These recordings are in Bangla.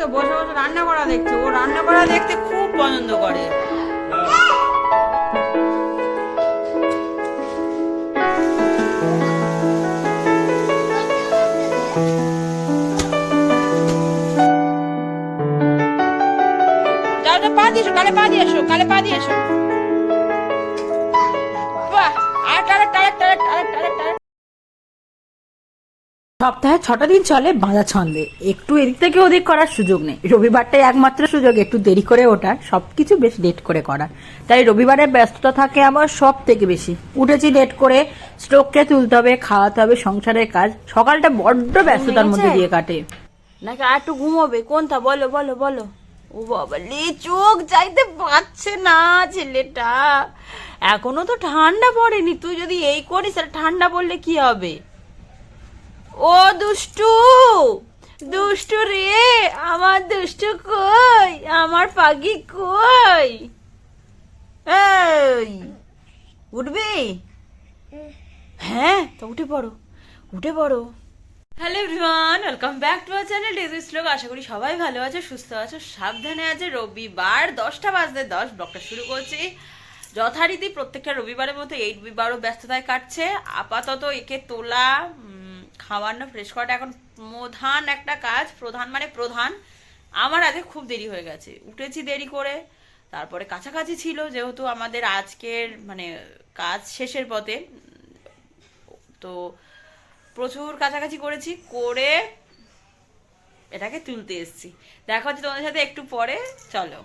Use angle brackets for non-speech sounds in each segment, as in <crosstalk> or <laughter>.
তো বসে বসে রান্না করা দেখছে। ও রান্না করা দেখতে খুব পছন্দ করে। যাও, পা দিয়ে এসো কালে পা দিয়ে এসো কালে পা দিয়ে এসো। সপ্তাহে ছটা দিন চলে বাঁধা ছন্দে। একটু এদিক থেকে ওদিক করার সুযোগ নেই। রবিবারটাই একমাত্র সুযোগ একটু দেরি করে ওঠার। সবকিছু বেশ লেট করে করার। তাই রবিবারে ব্যস্ততা থাকে আমার সব থেকে বেশি। উঠেছি লেট করে স্ট্রোককে তুলতে হবে খাওয়াতে হবে সংসারের কাজ। সকালটা বড্ড ব্যস্ততার মধ্যে দিয়ে কাটে। নাকি আর একটু ঘুমোবে? কোনটা? বলো বলো বলো। ও বাবা লে চোখ চাইতে পাচ্ছে না ছেলেটা। এখনও তো ঠান্ডা পড়েনি। তুই যদি এই করিস তাহলে ঠান্ডা পড়লে কি হবে? ও দুষ্টু দুষ্টু রে, আমার দুষ্টু কই? আমার পাগি কই? এই, উঠবি? হ্যাঁ তো উঠে পড়ো উঠে পড়ো। Hello everyone welcome back to our channel disease লোক আশা করি সবাই ভালো আছে, সুস্থ আছো, সাবধানে আছে। রবিবার দশটা বাজতে দশ, ব্লগটা শুরু করছি। যথারীতি প্রত্যেকটা রবিবারের মতো এই রবিবারও ব্যস্ততায় কাটছে। আপাতত একে তোলা খাওয়ানো ফ্রেশ করাটা এখন প্রধান একটা কাজ, প্রধান মানে প্রধান। আমার আজকে খুব দেরি হয়ে গেছে। উঠেছি দেরি করে, তারপরে কাছাকাছি ছিল যেহেতু আমাদের আজকের মানে কাজ শেষের পথে। তো প্রচুর কাছাকাছি করেছি, করে এটাকে তুলতে এসেছি। দেখা হচ্ছে তোমাদের সাথে একটু পরে, চলো।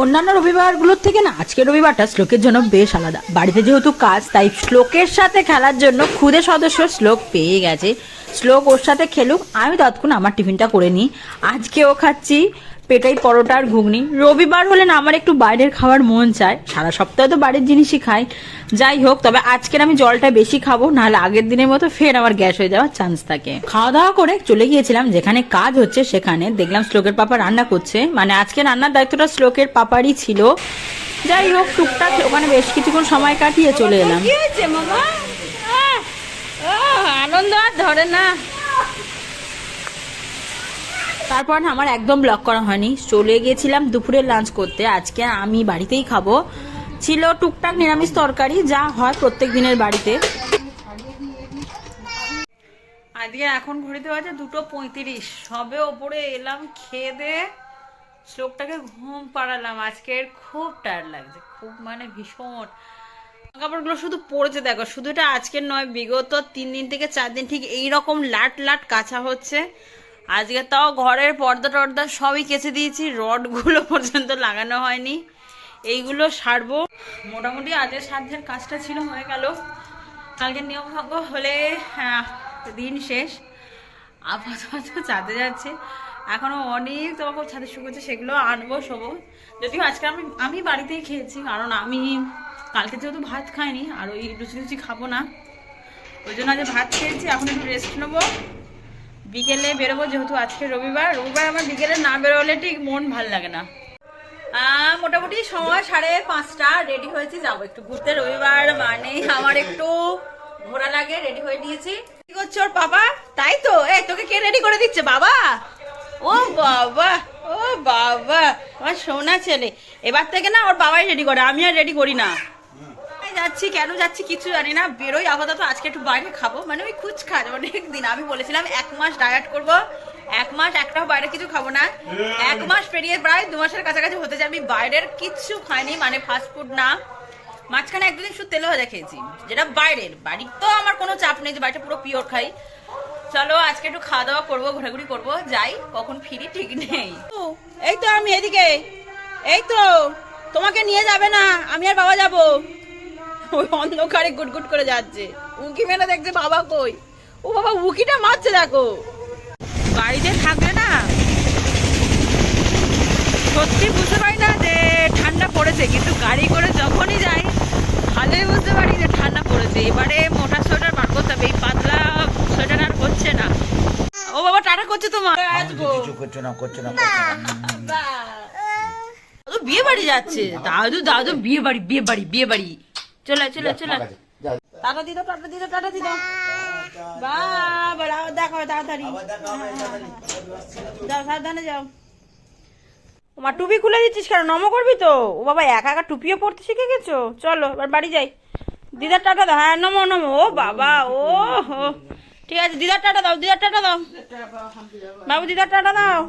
অন্যান্য রবিবারগুলোর থেকে না, আজকের রবিবারটা শ্লোকের জন্য বেশ আলাদা। বাড়িতে যেহেতু কাজ, তাই শ্লোকের সাথে খেলার জন্য খুদে সদস্য শ্লোক পেয়ে গেছে। শ্লোক ওর সাথে খেলুক, আমি তৎক্ষণ আমার টিফিনটা করে নিই। আজকেও খাচ্ছি পেটাই পরোটা আর ঘুগনি। রবিবার হলে না আমার একটু বাইরের খাওয়ার মন চায়। সারা সপ্তাহে তো বাড়ির জিনিসই খাই। যাই হোক, তবে আজকের আমি জলটা বেশি খাব, নাহলে আগের দিনের মতো ফের আমার গ্যাস হয়ে যাওয়ার চান্স থাকে। খাওয়া দাওয়া করে চলে গিয়েছিলাম, যেখানে কাজ হচ্ছে সেখানে। দেখলাম শ্লোকের পাপা রান্না করছে। মানে আজকে রান্নার দায়িত্বটা শ্লোকের পাপারই ছিল। যাই হোক, টুকটাক ওখানে বেশ কিছুক্ষণ সময় কাটিয়ে চলে এলাম। আনন্দ আর ধরে না। তারপর না আমার একদম ব্লক করা হয়নি। চলে গিয়েছিলাম দুপুরের লাঞ্চ করতে। আজকে আমি বাড়িতেই খাব। ছিল টুকটাক নিরামিষ তরকারি, যা হয় প্রত্যেক দিনের বাড়িতে। আজকে এখন ঘড়িতে বাজে দুটো পঁয়ত্রিশ। সবে ওপরে এলাম, খেয়ে দে। শ্লোকটাকে ঘুম পাড়ালাম। আজকের খুব টায়ার্ড লাগছে। খুব মানে ভীষণ। কাপড়গুলো শুধু পড়েছে, দেখো। শুধু এটা আজকের নয়, বিগত তিন দিন থেকে চার দিন ঠিক এই রকম লাট লাট কাঁচা হচ্ছে। আজকে তাও ঘরের পর্দা টর্দা সবই কেচে দিয়েছি রডগুলো <laughs> পর্যন্ত লাগানো হয়নি। এইগুলো সারবো। মোটামুটি আজকের সাধ্যের কাজটা ছিল হয়ে গেল। কালকে নিয়ম ভঙ্গ হলে হ্যাঁ, দিন শেষ। আপাতত চাঁদে যাচ্ছে। এখনও অনেক তোমাকে ছাদে শুকোচ্ছে সেগুলো আনব শোবো। যদিও আজকে আমি আমি বাড়িতেই খেয়েছি কারণ আমি কালকে যেহেতু ভাত খাইনি আর ওই লুচি লুচি খাব না। ওই জন্য আজ ভাত খেয়েছি এখন একটু রেস্ট নেব। বিকেলে বেরোবো যেহেতু আজকে রবিবার রবিবার আমার বিকেলে না বেরোলে ঠিক মন ভালো লাগে না। মোটামুটি সময় সাড়ে পাঁচটা রেডি হয়েছি, যাব একটু ঘুরতে। রবিবার মানে আমার একটু ঘোরা লাগে রেডি হয়ে নিয়েছি। কি করছ ওর বাবা? তাই তো? এই তোকে কে রেডি করে দিচ্ছে, বাবা? ও বাবা ও বাবা, আমার সোনা ছেলে। এবার থেকে না ওর বাবাই রেডি করে আমি আর রেডি করি না। কোথায় যাচ্ছি, কেন যাচ্ছি কিছু জানি না। বেরোই আপাতত, আজকে একটু বাইরে খাব। মানে ওই ফুচকা অনেক দিন। আমি বলেছিলাম, এক মাস ডায়েট করব। এক মাস একটাও বাইরে কিছু খাব না। এক মাস পেরিয়ে প্রায় দু মাসের কাছাকাছি হতে যায়। আমি বাইরের কিচ্ছু খাইনি মানে ফাস্ট ফুড না। মাঝখানে এক দুদিন শুধু তেলে ভাজা খেয়েছি, যেটা বাইরের। বাড়ির তো আমার কোনো চাপ নেই যে বাড়িটা পুরো পিওর খাই। চলো, আজকে একটু খাওয়া দাওয়া করব, ঘোরাঘুরি করব। যাই, কখন ফিরি ঠিক নেই। এই তো আমি এদিকে। এই তো, তোমাকে নিয়ে যাবে না, আমি আর বাবা যাব। ওই অন্ধকারে গুটগুট করে যাচ্ছে। উকি মেরে দেখছে বাবা কই? ও বাবা উকিটা মারছে দেখো। বাড়িতে থাকলে না সত্যি বুঝতে পারি না যে ঠান্ডা পড়েছে কিন্তু গাড়ি করে যখনই যাই ভালোই বুঝতে পারি যে ঠান্ডা পড়েছে। এবারে মোটা সোয়েটার বার করতে হবে এই পাতলা সোয়েটার আর হচ্ছে না। ও বাবা টাটা করছে তোমার। আসব কিছু করছ না করছ না বিয়ে বাড়ি যাচ্ছে। দাদু দাদু বিয়ে বাড়ি বিয়ে বাড়ি বিয়ে বাড়ি। চলে চলে চলে। টাটা দিদো টাটা দিদো টাটা দিদো। বাবা দেখো তাড়াতাড়ি। যাও সাবধানে যাও। মা টুপি খুলে দিচ্ছিস কেন? নম করবি তো? ও বাবা একা একা টুপিও পড়তে শিখে গেছো? চলো এবার বাড়ি যাই। দিদার টাটা দাও। হ্যাঁ নমো নমো। ও বাবা ও হো। ঠিক আছে দিদার টাটা দাও দিদার টাটা দাও। বাবু দিদার টাটা দাও।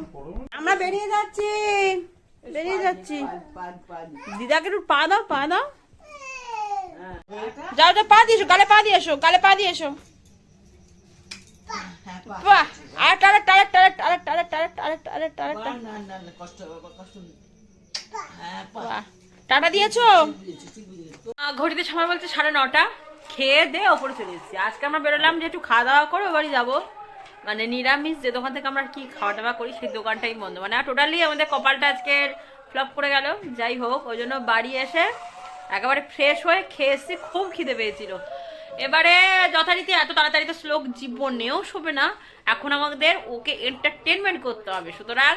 আমরা বেরিয়ে যাচ্ছি। বেরিয়ে যাচ্ছি। দিদাকে একটু পা দাও পা দাও। যাও যাও, পা দিয়ে এসো, গালে পা দিয়ে এসো, গালে পা দিয়ে এসো। আরেকটা দিয়েছ? ঘড়িতে সময় বলছে সাড়ে নটা। খেয়ে দিয়ে ওপরে চলে এসেছি। আজকে আমরা বেরোলাম যে একটু খাওয়া দাওয়া করে বাড়ি যাব। মানে নিরামিষ, যে দোকান থেকে আমরা কি খাওয়া দাওয়া করি, সেই দোকানটাই বন্ধ। মানে টোটালি আমাদের কপালটা আজকে ফ্লপ করে গেল। যাই হোক, ওই জন্য বাড়ি এসে একেবারে ফ্রেশ হয়ে খেয়ে খুব খিদে পেয়েছিল। এবারে যথারীতি এত তাড়াতাড়ি তো শ্লোক জীবনেও শোবে না। এখন আমাদের ওকে এন্টারটেনমেন্ট করতে হবে। সুতরাং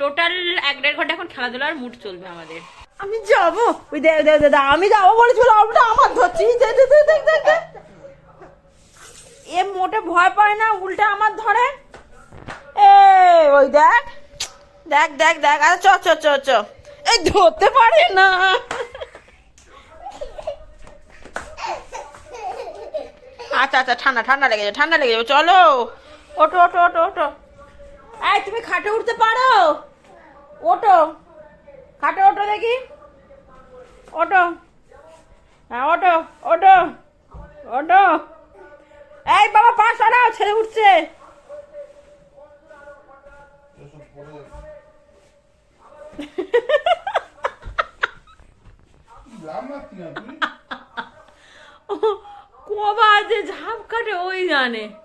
টোটাল এক দেড় ঘণ্টা এখন খেলাধুলার মুড চলবে আমাদের। আমি যাব? ওই দে দে দে দে, আমি যাব বলেছিল ওটা আমার ধরছি। দে দে দে দে দে দে। এ মোটে ভয় পায় না উল্টা আমার ধরে। এ ওই দেখ। দেখ দেখ দেখ আরে চ চ চ চ। এই ধরতে পারে না। আচ্ছা আচ্ছা ঠান্ডা ঠান্ডা লেগে যাবে, ঠান্ডা লেগে যাবে, চলো। ওটো ওটো ওটো ওটো এই, তুমি খাটে উঠতে পারো? ওটো খাটে ওটো দেখি। ওটো হ্যাঁ ওটো ওটো ওটো এই, বাবা, পা সরাও, ছেলে উঠছে। Tam o yani.